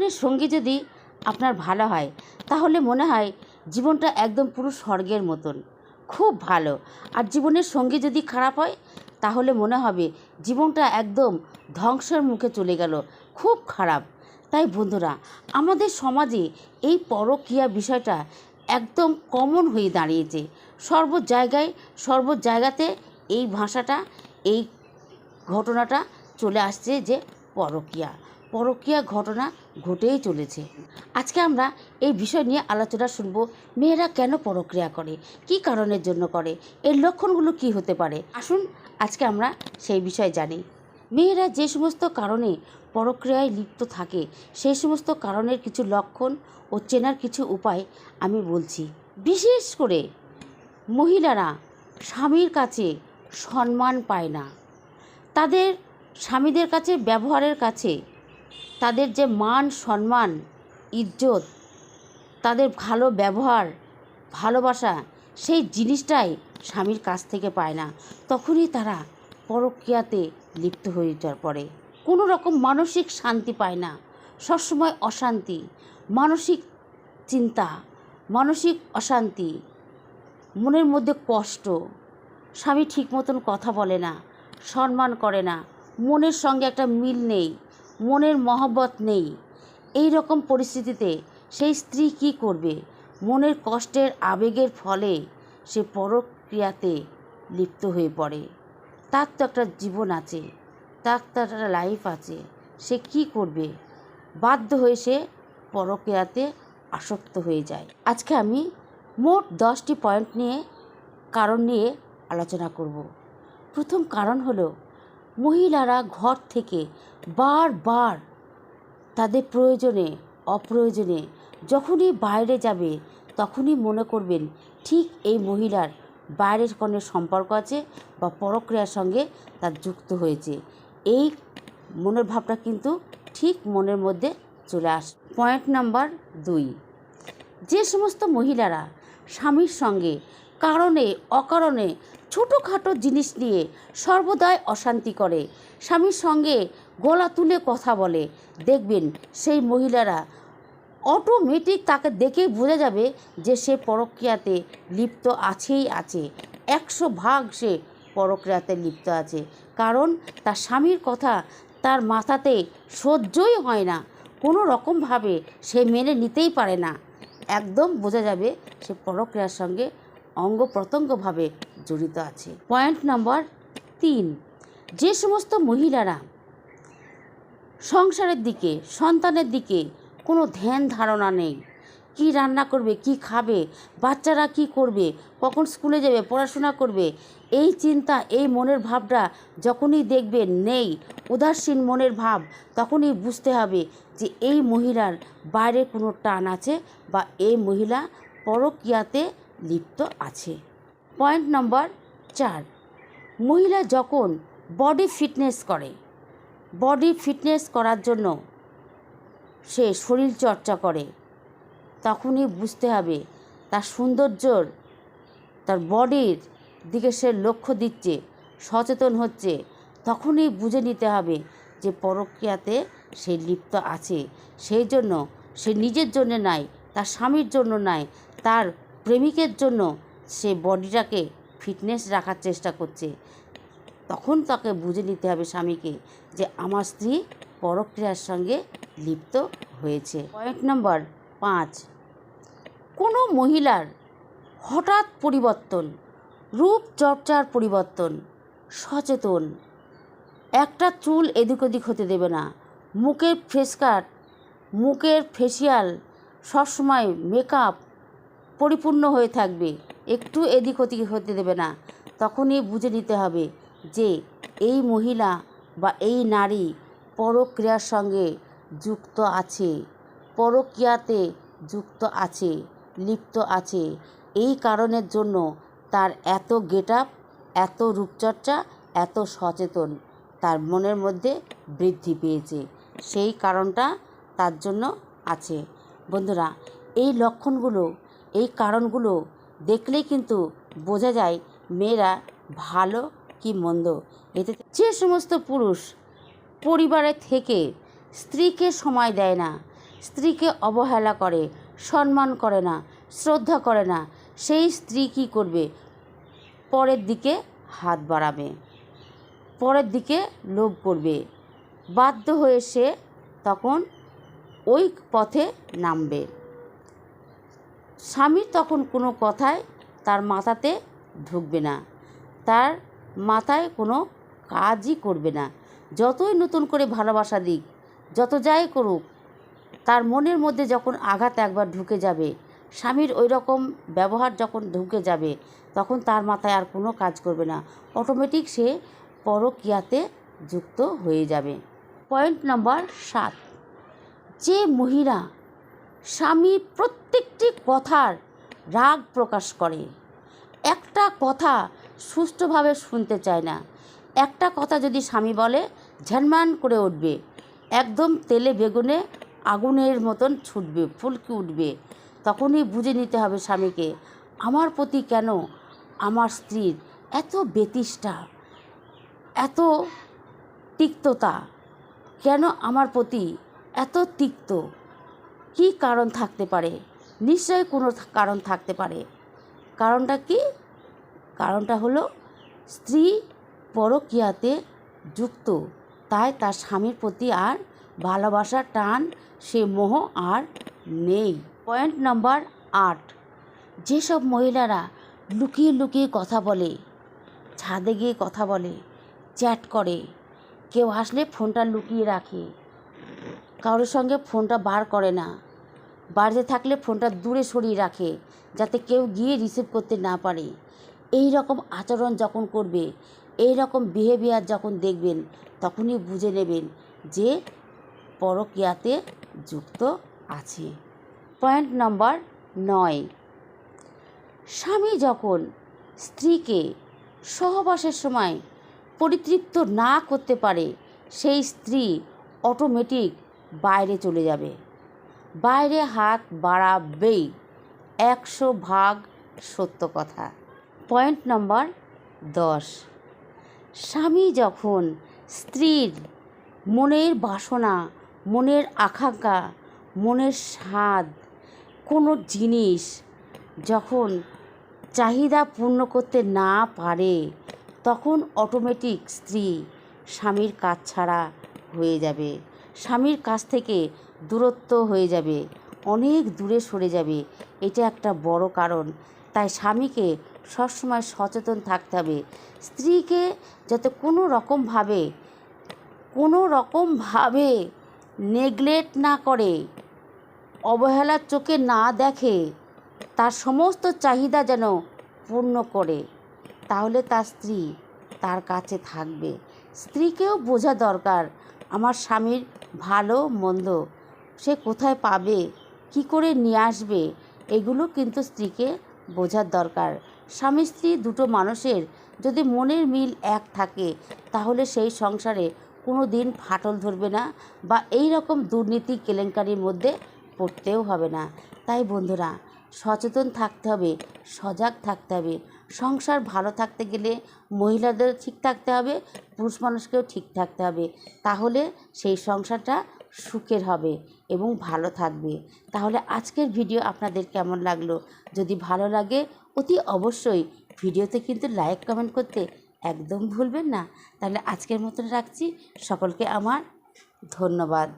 জীবনের সঙ্গী যদি আপনার ভালো হয়, তাহলে মনে হয় জীবনটা একদম পুরো স্বর্গের মতন। খুব ভালো। আর জীবনের সঙ্গী যদি খারাপ হয়, তাহলে মনে হবে জীবনটা একদম ধ্বংসের মুখে চলে গেল। খুব খারাপ। তাই বন্ধুরা, আমাদের সমাজে এই পরকীয়া বিষয়টা একদম কমন হয়ে দাঁড়িয়েছে। সর্ব জায়গায়, সর্ব জায়গাতে এই ভাষাটা, এই ঘটনাটা চলে আসছে যে পরকীয়া পরকীয়া ঘটনা ঘটেই চলেছে। আজকে আমরা এই বিষয় নিয়ে আলোচনা শুনব, মেয়েরা কেন পরক্রিয়া করে? কি কারণের জন্য করে? এর লক্ষণগুলো কি হতে পারে? আসুন, আজকে আমরা সেই বিষয় জানি। মেয়েরা যে সমস্ত কারণে পরক্রিয়ায় লিপ্ত থাকে, সেই সমস্ত কারণের কিছু লক্ষণ ও চেনার কিছু উপায় আমি বলছি। বিশেষ করে মহিলারা স্বামীর কাছে সম্মান পায় না। তাদের স্বামীদের কাছে, ব্যবহারের কাছে তাদের যে মান, সম্মান, ইজ্জত, তাদের ভালো ব্যবহার, ভালোবাসা, সেই জিনিসটাই স্বামীর কাছ থেকে পায় না। তখনই তারা পরক্রিয়াতে লিপ্ত হয়ে যাওয়ার পরে কোনো রকম মানসিক শান্তি পায় না। সবসময় অশান্তি, মানসিক চিন্তা, মানসিক অশান্তি, মনের মধ্যে কষ্ট। স্বামী ঠিক মতন কথা বলে না, সম্মান করে না, মনের সঙ্গে একটা মিল নেই। মনের মহব্বত নেই। এই রকম পরিস্থিতিতে সেই স্ত্রী কী করবে? মনের কষ্টের আবেগের ফলে সে পরক্রিয়াতে লিপ্ত হয়ে পড়ে। তার তো একটা জীবন আছে, তার তো একটা লাইফ আছে। সে কি করবে? বাধ্য হয়ে সে পরক্রিয়াতে আসক্ত হয়ে যায়। আজকে আমি মোট দশটি পয়েন্ট নিয়ে, কারণ নিয়ে আলোচনা করব। প্রথম কারণ হলো মহিলারা ঘর থেকে বারবার তাদের প্রয়োজনে, অপ্রয়োজনে যখনই বাইরে যাবে, তখনই মনে করবেন ঠিক এই মহিলার বাইরের কোনো সম্পর্ক আছে বা পরক্রিয়ার সঙ্গে তার যুক্ত হয়েছে। এই মনের ভাবটা কিন্তু ঠিক মনের মধ্যে চলে আস পয়েন্ট নাম্বার দুই। যে সমস্ত মহিলারা স্বামীর সঙ্গে কারণে, অকারণে ছোটোখাটো জিনিস নিয়ে সর্বদাই অশান্তি করে। স্বামীর সঙ্গে গলা তুলে কথা বলে। দেখবেন সেই মহিলারা অটোমেটিক তাকে দেখেই বোঝা যাবে যে সে পরক্রিয়াতে লিপ্ত আছেই আছে। একশো ভাগ সে পরক্রিয়াতে লিপ্ত আছে। কারণ তার স্বামীর কথা তার মাথাতে সহ্যই হয় না। কোনো রকমভাবে সে মেনে নিতেই পারে না। একদম বোঝা যাবে সে পরক্রিয়ার সঙ্গে অঙ্গ প্রত্যঙ্গভাবে জড়িত আছে। পয়েন্ট নম্বর তিন, যে সমস্ত মহিলারা সংসারের দিকে, সন্তানের দিকে কোনো ধ্যান ধারণা নেই, কি রান্না করবে, কি খাবে, বাচ্চারা কি করবে, কখন স্কুলে যাবে, পড়াশোনা করবে, এই চিন্তা, এই মনের ভাবটা যখনই দেখবেন নেই, উদাসীন মনের ভাব, তখনই বুঝতে হবে যে এই মহিলার বাইরে কোনো টান আছে বা এই মহিলা পরকীয়াতে লিপ্ত আছে। পয়েন্ট নম্বর চার। মহিলা যখন বডি ফিটনেস করে, বডি ফিটনেস করার জন্য সে শরীর চর্চা করে, তখনই বুঝতে হবে তার সৌন্দর্যর, তার বডির দিকে সে লক্ষ্য দিচ্ছে, সচেতন হচ্ছে, তখনই বুঝে নিতে হবে যে পরক্রিয়াতে সে লিপ্ত আছে। সেই জন্য সে নিজের জন্য নাই, তার স্বামীর জন্য নাই, তার প্রেমিকের জন্য সে বডিটাকে ফিটনেস রাখার চেষ্টা করছে। তখন তাকে বুঝে নিতে হবে স্বামীকে যে আমার স্ত্রী পরক্রিয়ার সঙ্গে লিপ্ত হয়েছে। পয়েন্ট নম্বর পাঁচ। কোনো মহিলার হঠাৎ পরিবর্তন রূপচর্চার পরিবর্তন সচেতন। একটা চুল এদিক ওদিক হতে দেবে না। মুখের ফেস কাট, মুখের ফেসিয়াল সবসময় মেকআপ পরিপূর্ণ হয়ে থাকবে। একটু এদিক ওদিক হতে দেবে না। তখনই বুঝে নিতে হবে যে এই মহিলা বা এই নারী পরক্রিয়ার সঙ্গে যুক্ত আছে, পরক্রিয়াতে যুক্ত আছে, লিপ্ত আছে। এই কারণের জন্য তার এত গেট আপ এত রূপচর্চা, এত সচেতন তার মনের মধ্যে বৃদ্ধি পেয়েছে। সেই কারণটা তার জন্য আছে। বন্ধুরা, এই লক্ষণগুলো, এই কারণগুলো দেখলেই কিন্তু বোঝা যায় মেয়েরা ভালো কি মন্দ। এতে যে সমস্ত পুরুষ পরিবারে থেকে স্ত্রীকে সময় দেয় না, স্ত্রীকে অবহেলা করে, সম্মান করে না, শ্রদ্ধা করে না, সেই স্ত্রী কী করবে? পরের দিকে হাত বাড়াবে, পরের দিকে লোভ করবে। বাধ্য হয়ে সে তখন ওই পথে নামবে। স্বামীর তখন কোনো কথাই তার মাথাতে ঢুকবে না। তার মাথায় কোনো কাজই করবে না। যতই নতুন করে ভালোবাসা দিক, যত যাই করুক, তার মনের মধ্যে যখন আঘাত একবার ঢুকে যাবে, স্বামীর ওই রকম ব্যবহার যখন ঢুকে যাবে, তখন তার মাথায় আর কোনো কাজ করবে না। অটোমেটিক সে পরকিয়াতে যুক্ত হয়ে যাবে। পয়েন্ট নম্বর সাত। যে মহিলা স্বামী প্রত্যেকটি কথার রাগ প্রকাশ করে। একটা কথা সুষ্ঠুভাবে শুনতে চায় না। একটা কথা যদি স্বামী বলে ঝনমান করে উঠবে। একদম তেলে বেগুনে আগুনের মতন ছুটবে, ফুলকি উঠবে। তখনই বুঝে নিতে হবে স্বামীকে, আমার প্রতি কেন আমার স্ত্রীর এত বেতিষ্ঠা, এত তিক্ততা? কেন আমার প্রতি এত তিক্ত? কী কারণ থাকতে পারে? নিশ্চয়ই কোনো কারণ থাকতে পারে। কারণটা কি? কারণটা হলো স্ত্রী পরকিয়াতে যুক্ত, তাই তার স্বামীর প্রতি আর ভালোবাসার টান সে মোহ আর নেই। পয়েন্ট নাম্বার আট। যেসব মহিলারা লুকিয়ে লুকিয়ে কথা বলে, ছাদে গিয়ে কথা বলে, চ্যাট করে, কেউ আসলে ফোনটা লুকিয়ে রাখে কারোর সঙ্গে ফোনটা বার করে না। বাড়িতে থাকলে ফোনটা দূরে সরিয়ে রাখে, যাতে কেউ গিয়ে রিসিভ করতে না পারে। এই রকম আচরণ যখন করবে, এই রকম বিহেভিয়ার যখন দেখবেন, তখনই বুঝে নেবেন যে পরকীয়াতে যুক্ত আছে। পয়েন্ট নম্বর নয়। স্বামী যখন স্ত্রীকে সহবাসের সময় পরিতৃপ্ত না করতে পারে, সেই স্ত্রী অটোমেটিক বাইরে চলে যাবে। বাইরে হাত বাড়াবেই। একশো ভাগ সত্য কথা। পয়েন্ট নম্বর দশ। স্বামী যখন স্ত্রীর মনের বাসনা, মনের আকাঙ্ক্ষা, মনের স্বাদ, কোনো জিনিস যখন চাহিদা পূর্ণ করতে না পারে, তখন অটোমেটিক স্ত্রী স্বামীর কাজ ছাড়া হয়ে যাবে। স্বামীর কাছ থেকে দূরত্ব হয়ে যাবে, অনেক দূরে সরে যাবে। এটা একটা বড় কারণ। তাই স্বামীকে সবসময় সচেতন থাকতে হবে। স্ত্রীকে যাতে কোনো রকমভাবে কোনো রকমভাবে নেগলেক্ট না করে অবহেলার চোখে না দেখে, তার সমস্ত চাহিদা যেন পূর্ণ করে, তাহলে তার স্ত্রী তার কাছে থাকবে। স্ত্রীকেও বোঝা দরকার আমার স্বামীর ভালো, মন্দ, সে কোথায় পাবে, কি করে নিয়ে আসবে, এগুলো কিন্তু স্ত্রীকে বোঝার দরকার। স্বামী স্ত্রী দুটো মানুষের যদি মনের মিল এক থাকে, তাহলে সেই সংসারে কোনো দিন ফাটল ধরবে না বা এই রকম দুর্নীতি কেলেঙ্কারির মধ্যে পড়তেও হবে না। তাই বন্ধুরা, সচেতন থাকতে হবে, সজাগ থাকতে হবে। সংসার ভালো থাকতে গেলে মহিলাদের ঠিক থাকতে হবে, পুরুষ মানুষকেও ঠিক থাকতে হবে। তাহলে সেই সংসারটা সুখের হবে এবং ভালো থাকবে। তাহলে আজকের ভিডিও আপনাদের কেমন লাগল? যদি ভালো লাগে, অতি অবশ্যই ভিডিওতে কিন্তু লাইক কমেন্ট করতে একদম ভুলবেন না। তাহলে আজকের মতন রাখছি। সকলকে আমার ধন্যবাদ।